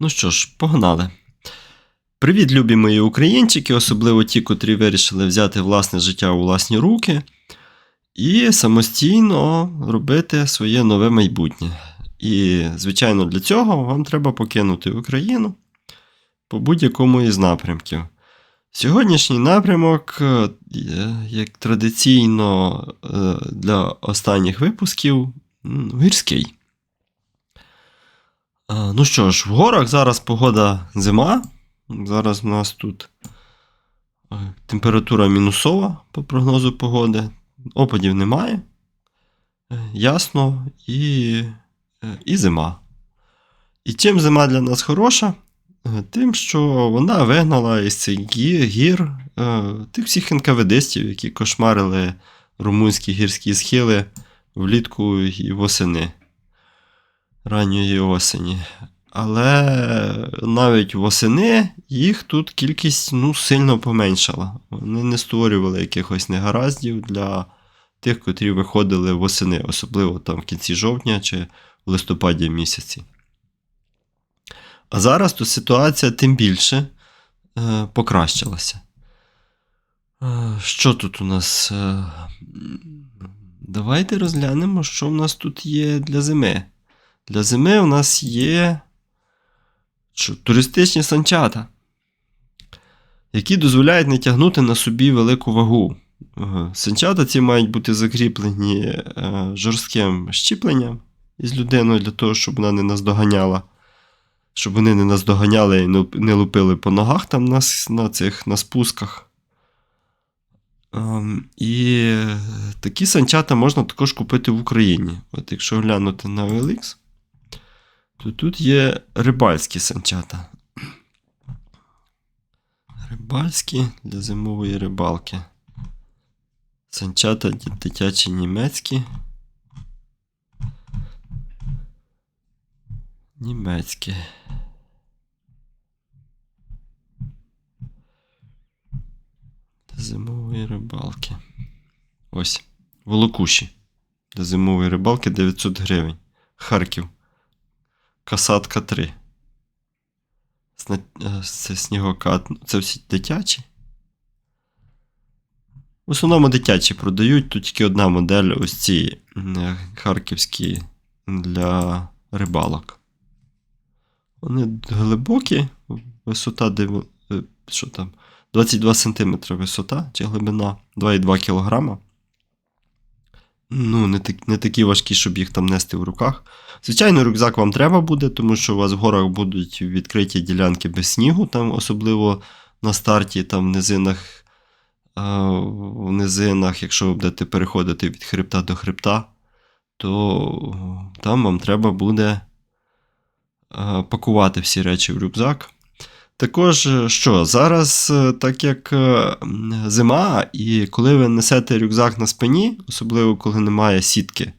Ну що ж, погнали. Привіт, любі мої українчики, особливо ті, котрі вирішили взяти власне життя у власні руки і самостійно робити своє нове майбутнє. І, звичайно, для цього вам треба покинути Україну по будь-якому із напрямків. Сьогоднішній напрямок, е, як традиційно е, для останніх випусків, гірський. А, Ну що ж, в горах зараз погода зима. Зараз у нас тут е, температура мінусова по прогнозу погоди. Опадів немає. Е, Ясно і, е, і зима. І чим зима для нас хороша? Е, Тим, що вона вигнала із цих гір е, тих всіх НКВДстів, які кошмарили румунські гірські схили влітку і восени ранньої осені. Але навіть восени їх тут кількість ну, сильно поменшала. Вони не створювали якихось негараздів для тих, котрі виходили восени, особливо там в кінці жовтня чи в листопаді місяці. А зараз то ситуація тим більше е, покращилася. Е, що тут у нас? Е, давайте розглянемо, що в нас тут є для зими. Для зими у нас є туристичні санчата, які дозволяють не тягнути на собі велику вагу. Е, Санчата ці мають бути закріплені е, жорстким щіпленням із людиною для того, щоб вона не наздоганяла. Щоб вони не наздоганяли і не лупили по ногах там на, на цих на спусках. Ем, і такі санчата можна також купити в Україні. От якщо глянути на OLX, то тут є рибальські санчата. Рибальські для зимової рибалки. Санчата дитячі німецькі. Німецькі. Для зимової рибалки. Ось. Волокуші. Для зимової рибалки 900 гривень. Харків. Касатка 3. Е, Це снігокат. Це всі дитячі. В основному дитячі продають. Тут тільки одна модель, ось ці е, харківські для рибалок. Вони глибокі, висота е, що там, 22 см висота чи глибина, 2,2 кг. Ну, не, так, не такі важкі, щоб їх там нести в руках. Звичайно, рюкзак вам треба буде, тому що у вас в горах будуть відкриті ділянки без снігу, там особливо на старті, там в низинах, а, в низинах, якщо ви будете переходити від хребта до хребта, то там вам треба буде а, пакувати всі речі в рюкзак. Також, е, що, зараз, е, так як е, зима, і коли ви несете рюкзак на спині, особливо коли немає сітки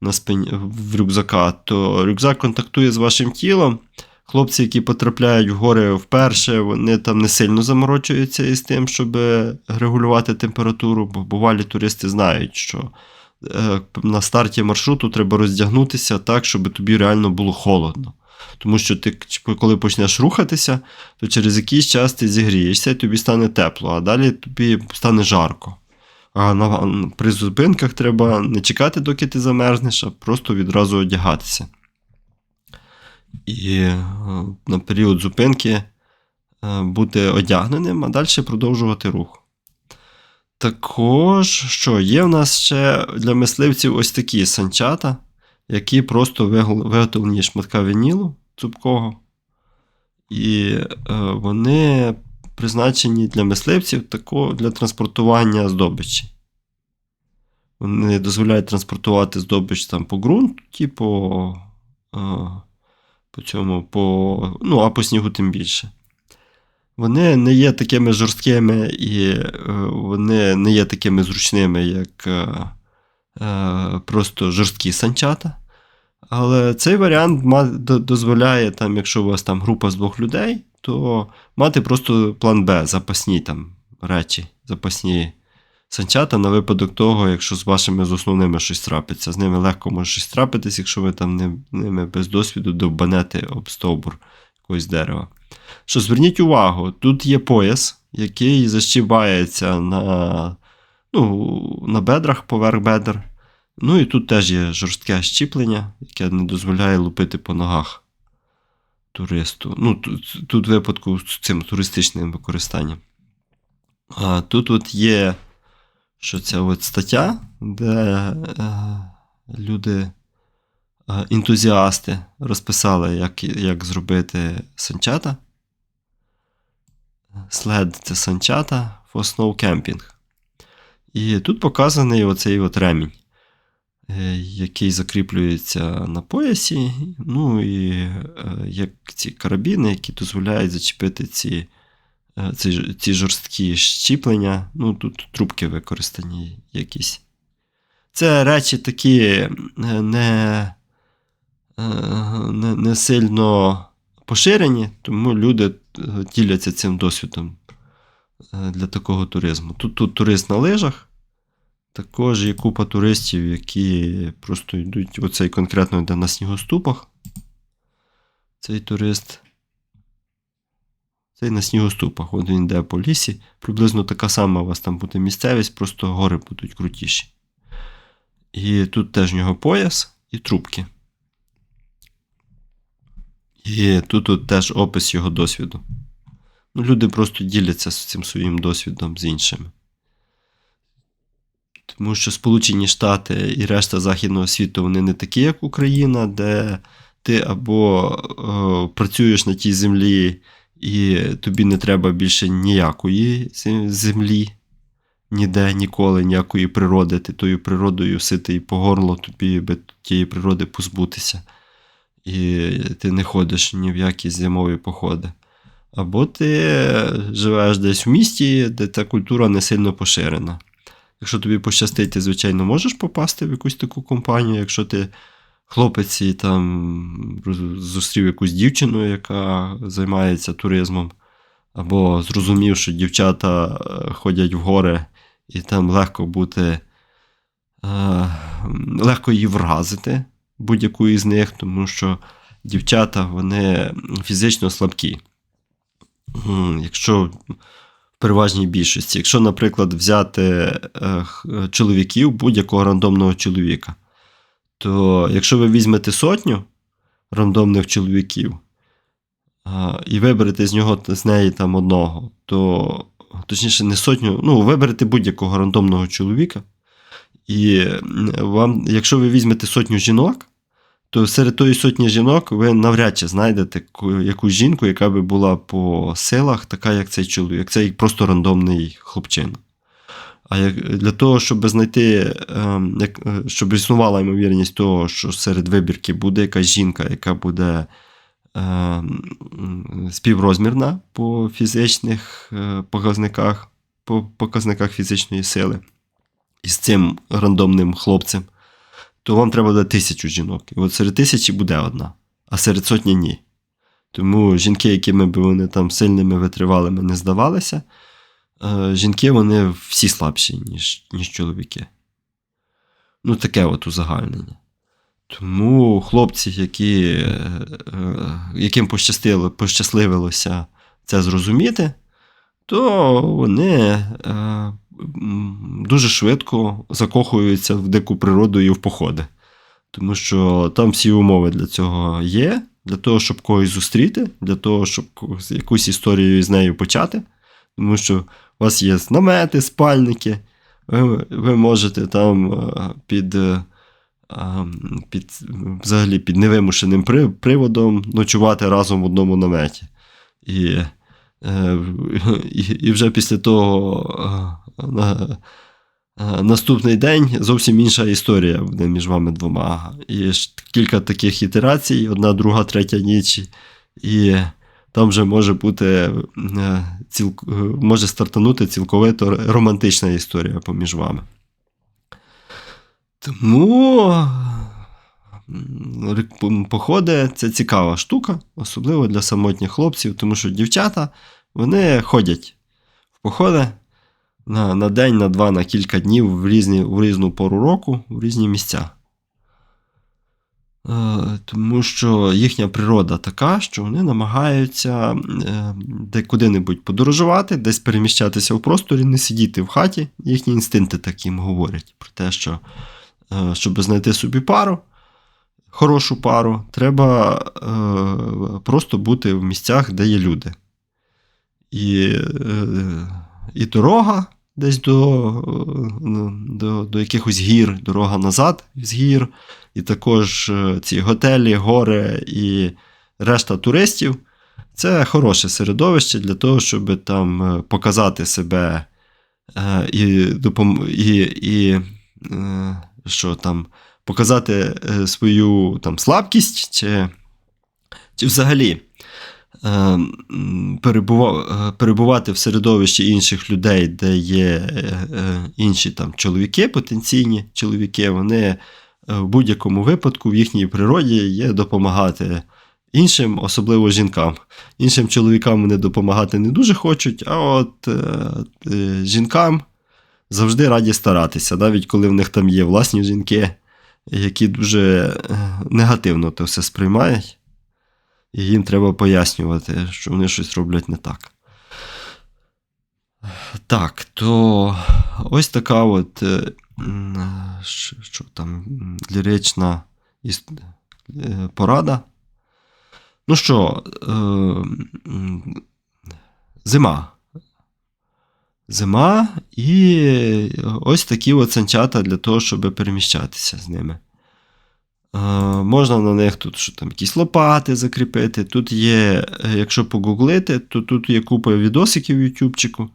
на спині, в рюкзака, то рюкзак контактує з вашим тілом. Хлопці, які потрапляють в гори вперше, вони там не сильно заморочуються із тим, щоб регулювати температуру, бо бувалі туристи знають, що на старті маршруту треба роздягнутися так, щоб тобі реально було холодно. Тому що ти, коли почнеш рухатися, то через якийсь час ти зігрієшся і тобі стане тепло, а далі тобі стане жарко. А на, при зупинках треба не чекати, доки ти замерзнеш, а просто відразу одягатися. І е, на період зупинки е, бути одягненим, а далі продовжувати рух. Також, що є в нас ще для мисливців ось такі санчата, які просто виготовлені шматка вінілу цупкого. І е, вони призначені для мисливців тако, для транспортування здобичі. Вони дозволяють транспортувати здобич там по ґрунті, по, е, по цьому, по, ну, а по снігу тим більше. Вони не є такими жорсткими і е, вони не є такими зручними, як просто жорсткі санчата. Але цей варіант дозволяє, там, якщо у вас там група з двох людей, то мати просто план Б, запасні там речі, запасні санчата на випадок того, якщо з вашими з основними щось трапиться. З ними легко може щось трапитись, якщо ви там не, ними без досвіду довбанете об стовбур якогось дерева. Що зверніть увагу, тут є пояс, який защібається на, ну, на бедрах поверх бедер. Ну і тут теж є жорстке щіплення, яке не дозволяє лупити по ногах туристу. Ну, тут, тут випадку з цим туристичним використанням. А тут от є що ця от стаття, де е, люди, е, ентузіасти розписали, як, як зробити санчата. След це санчата for snow camping. І тут показаний оцей от ремінь, е, який закріплюється на поясі. Ну і е, як ці карабіни, які дозволяють зачепити ці, е, ці, ці жорсткі щіплення. Ну, тут трубки використані якісь. Це речі такі не, не, не сильно поширені, тому люди діляться цим досвідом для такого туризму. Тут, тут турист на лижах. Також є купа туристів, які просто йдуть, оцей конкретно йде на снігоступах. Цей турист. Цей на снігоступах. От він йде по лісі. Приблизно така сама у вас там буде місцевість, просто гори будуть крутіші. І тут теж в нього пояс і трубки. І тут от теж опис його досвіду. Ну, люди просто діляться з цим своїм досвідом з іншими. Тому що Сполучені Штати і решта Західного світу вони не такі, як Україна, де ти або о, працюєш на тій землі, і тобі не треба більше ніякої землі, ніде, ніколи, ніякої природи. Ти тою природою ситий по горло, тобі би тієї природи позбутися. І ти не ходиш ні в які зимові походи. Або ти живеш десь в місті, де ця культура не сильно поширена. Якщо тобі пощастить, ти, звичайно, можеш попасти в якусь таку компанію, якщо ти хлопець і там зустрів якусь дівчину, яка займається туризмом, або зрозумів, що дівчата е, ходять в гори, і там легко бути, е, легко її вразити, будь-яку із них, тому що дівчата вони фізично слабкі. Якщо переважній більшості, якщо, наприклад, взяти е, чоловіків, будь-якого рандомного чоловіка, то якщо ви візьмете сотню рандомних чоловіків і виберете з нього з неї там одного, то точніше, не сотню, ну, виберете будь-якого рандомного чоловіка. І вам, якщо ви візьмете сотню жінок, то серед тої сотні жінок ви навряд чи знайдете якусь жінку, яка би була по силах, така, як цей чоловік, цей просто рандомний хлопчина. А як, для того, щоб знайти, ем, як, щоб існувала ймовірність того, що серед вибірки буде якась жінка, яка буде е, співрозмірна по фізичних е, показниках, по показниках фізичної сили, із цим рандомним хлопцем, то вам треба буде тисячу жінок. І от серед тисячі буде одна, а серед сотні ні. Тому жінки, якими б вони там сильними витривалими не здавалися, е, жінки вони всі слабші, ніж ніж чоловіки. Ну, таке от узагальнення. Тому хлопці, які, е, яким пощастило, пощасливилося це зрозуміти, то вони е, дуже швидко закохуються в дику природу і в походи. Тому що там всі умови для цього є, для того, щоб когось зустріти, для того, щоб якусь історію з нею почати. Тому що у вас є намети, спальники, ви ви можете там е, під е, під, взагалі під невимушеним приводом ночувати разом в одному наметі. І і, і вже після того наступний день зовсім інша історія буде між вами двома. І кілька таких ітерацій, одна, друга, третя ніч. І там вже може бути е, може стартанути цілковито романтична історія поміж вами. Тому походи це цікава штука, особливо для самотніх хлопців, тому що дівчата вони ходять в походи на на день, на два, на кілька днів в різні, в різну пору року, в різні місця. Е, Тому що їхня природа така, що вони намагаються е, де куди-небудь подорожувати, десь переміщатися в просторі, не сидіти в хаті. Їхні інстинкти так їм говорять про те, що е, щоб знайти собі пару, хорошу пару, треба е, просто бути в місцях, де є люди. І, е, і дорога десь до, е, до, до якихось гір, дорога назад з гір, і також е, ці готелі, гори і решта туристів. Це хороше середовище для того, щоб там показати себе і, і, і що там, показати свою там, слабкість, чи, чи взагалі е, м, перебува- е, перебувати в середовищі інших людей, де є е, е, інші там, чоловіки, потенційні чоловіки, вони е, в будь-якому випадку в їхній природі є допомагати іншим, особливо жінкам. Іншим чоловікам вони допомагати не дуже хочуть, а от е, е, жінкам завжди раді старатися, навіть коли в них там є власні жінки, які дуже е, негативно це все сприймають. І їм треба пояснювати, що вони щось роблять не так. Так, то ось така от е, що, там лірична е, порада. Ну що, е, зима. Зима і ось такі от санчата для того, щоб переміщатися з ними. Можна на них тут що там, якісь лопати закріпити. Тут є, е, якщо погуглити, то тут є купа відосиків в Ютубчику.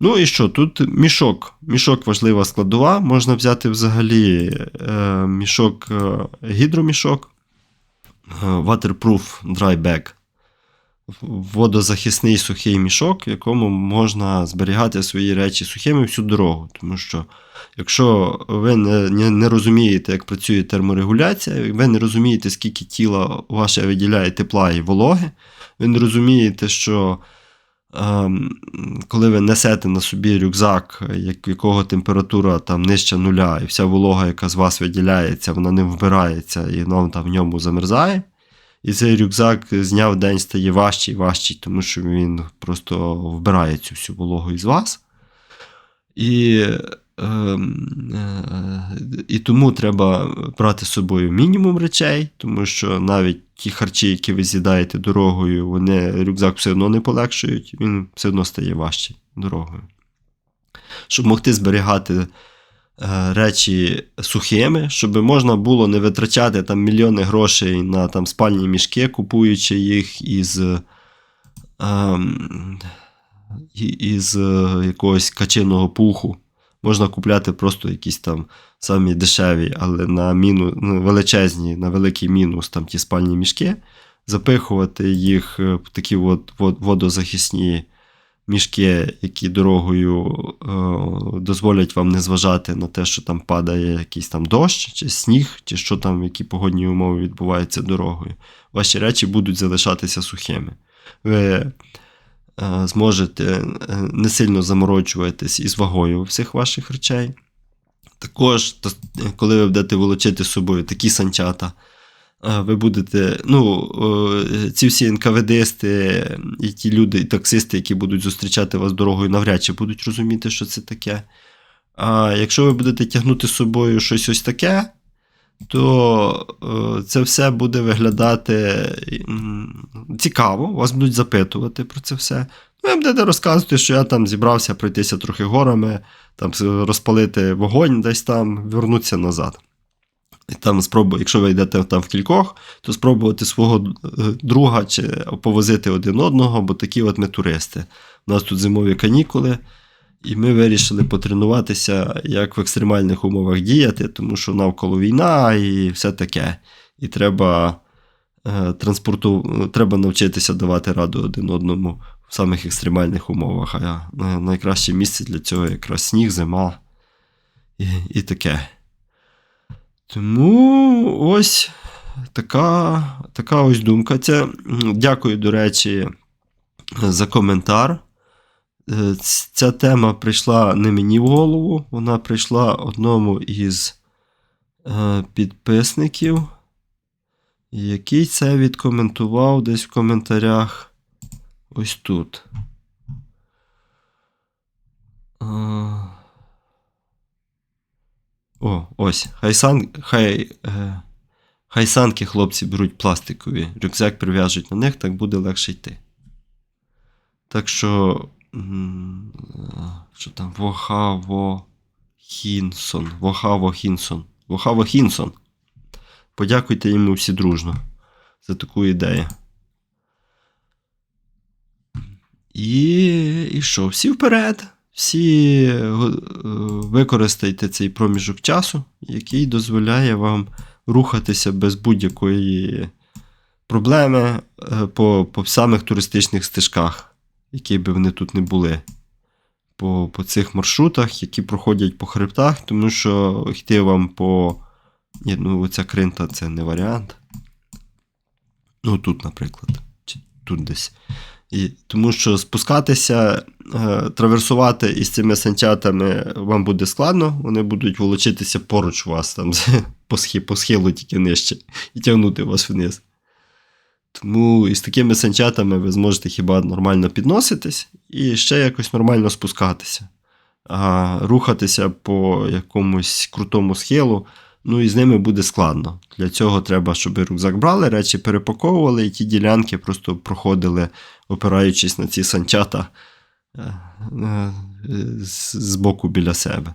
Ну і що? Тут мішок. Мішок важлива складова. Можна взяти взагалі е, мішок, е, гідромішок, waterproof dry bag. Водозахисний сухий мішок, в якому можна зберігати свої речі сухими всю дорогу. Тому що якщо ви не, не, не розумієте, як працює терморегуляція, ви не розумієте, скільки тіла ваше виділяє тепла і вологи, ви не розумієте, що ем, коли ви несете на собі рюкзак, як, якого температура там нижче нуля, і вся волога, яка з вас виділяється, вона не вбирається і вам там в ньому замерзає. І цей рюкзак з дня в день стає важчий важчий, тому що він просто вбирає цю всю вологу із вас. І, ем, е, і тому треба брати з собою мінімум речей, тому що навіть ті харчі, які ви з'їдаєте дорогою, вони рюкзак все одно не полегшують, він все одно стає важчий дорогою. Щоб могти зберігати речі сухими, щоб можна було не витрачати там мільйони грошей на там спальні мішки, купуючи їх із, ем, із е, якогось качиного пуху. Можна купляти просто якісь там самі дешеві, але на міну, ну, величезні, на великий мінус там ті спальні мішки, запихувати їх е, в такі от, вод- водозахисні мішки, які дорогою е, дозволять вам не зважати на те, що там падає якийсь там дощ, чи сніг, чи що там, які погодні умови відбуваються дорогою. Ваші речі будуть залишатися сухими. Ви е, зможете е, не сильно заморочуватись із вагою всіх ваших речей. Також, коли ви будете волочити з собою такі санчата, е, ви будете, ну, е, ці всі НКВДисти і ті люди, таксисти, які будуть зустрічати вас дорогою, навряд чи будуть розуміти, що це таке. А якщо ви будете тягнути з собою щось ось таке, то е, це все буде виглядати цікаво, вас будуть запитувати про це все. Ну, ви будете розказувати, що я там зібрався пройтися трохи горами, там розпалити вогонь десь там, вернутися назад. Там спробу, якщо ви йдете там в кількох, то спробувати свого е, друга чи повозити один одного, бо такі от ми туристи. У нас тут зимові канікули, і ми вирішили потренуватися, як в екстремальних умовах діяти, тому що навколо війна і все таке. І треба, е, транспорту, треба навчитися давати раду один одному в самих екстремальних умовах. А е, найкраще місце для цього якраз сніг, зима і, і таке. Тому ось така, така ось думка. Це, дякую, до речі, за коментар. Е, Ця тема прийшла не мені в голову, вона прийшла одному із е, підписників. Який це відкоментував десь в коментарях. Ось тут. О, ось. Хай, хай, е... хай санки хлопці беруть пластикові. Рюкзак прив'яжуть на них, так буде легше йти. Так що. м, Що там? Вохаво Хінсон. Вохаво Хінсон. Вохаво Хінсон. Подякуйте йому всі дружно за таку ідею. І, і що? Всі вперед. Всі е, використайте цей проміжок часу, який дозволяє вам рухатися без будь-якої проблеми е, по, по самих туристичних стежках, які би вони тут не були. По, по цих маршрутах, які проходять по хребтах, тому що йти вам по. Ну оця кринта це не варіант. Ну, тут, наприклад, чи тут десь. І, тому що спускатися, е, траверсувати із цими санчатами вам буде складно, вони будуть волочитися поруч вас там по схилу тільки нижче і тягнути вас вниз. Тому із такими санчатами ви зможете хіба нормально підноситись і ще якось нормально спускатися. А рухатися по якомусь крутому схилу, ну і з ними буде складно. Для цього треба, щоб рюкзак брали, речі перепаковували, і ті ділянки просто проходили, опираючись на ці санчата е, е, з боку біля себе.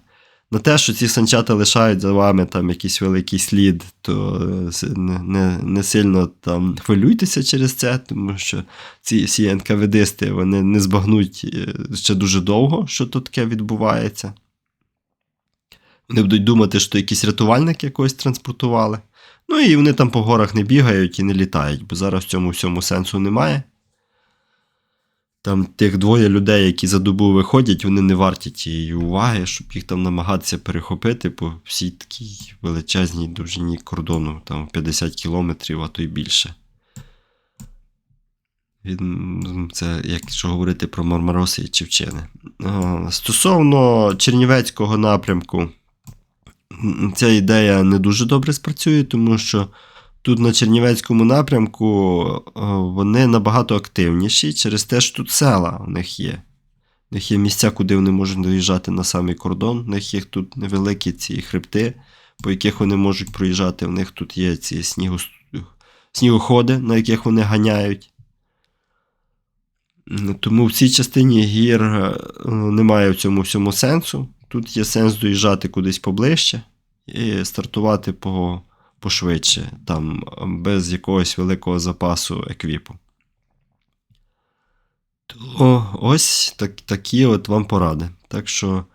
На те, що ці санчата лишають за вами там якийсь великий слід, то е, не, не, не сильно там хвилюйтеся через це, тому що ці всі НКВДисти вони не збагнуть ще дуже довго, що тут таке відбувається. Вони будуть думати, що якісь рятувальники якогось транспортували. Ну і вони там по горах не бігають і не літають, бо зараз в цьому всьому сенсу немає. Там тих двоє людей, які за добу виходять, вони не варті тієї уваги, щоб їх там намагатися перехопити по всій такій величезній довжині кордону, там 50 кілометрів, а то й більше. Він, це якщо говорити про Мармароси і Чевчини. Стосовно Чернівецького напрямку, ця ідея не дуже добре спрацює, тому що тут на Чернівецькому напрямку е, вони набагато активніші через те, що тут села у них є. У них є місця, куди вони можуть доїжджати на самий кордон. У них є тут невеликі ці хребти, по яких вони можуть проїжджати. У них тут є ці снігу... снігоходи, на яких вони ганяють. Тому в цій частині гір е, немає в цьому всьому сенсу. Тут є сенс доїжджати кудись поближче і стартувати по, пошвидше, там, без якогось великого запасу еквіпу. То ось так, такі от вам поради. Так що,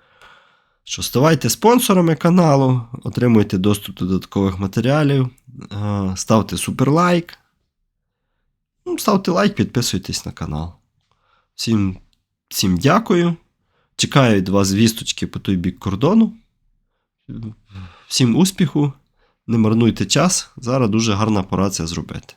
що ставайте спонсорами каналу, отримуйте доступ до додаткових матеріалів, е, ставте суперлайк. Ну, Ставте лайк, підписуйтесь на канал. Всім, всім дякую. Чекаю від вас звісточки по той бік кордону. Всім успіху. Не марнуйте час. Зараз дуже гарна пора це зробити.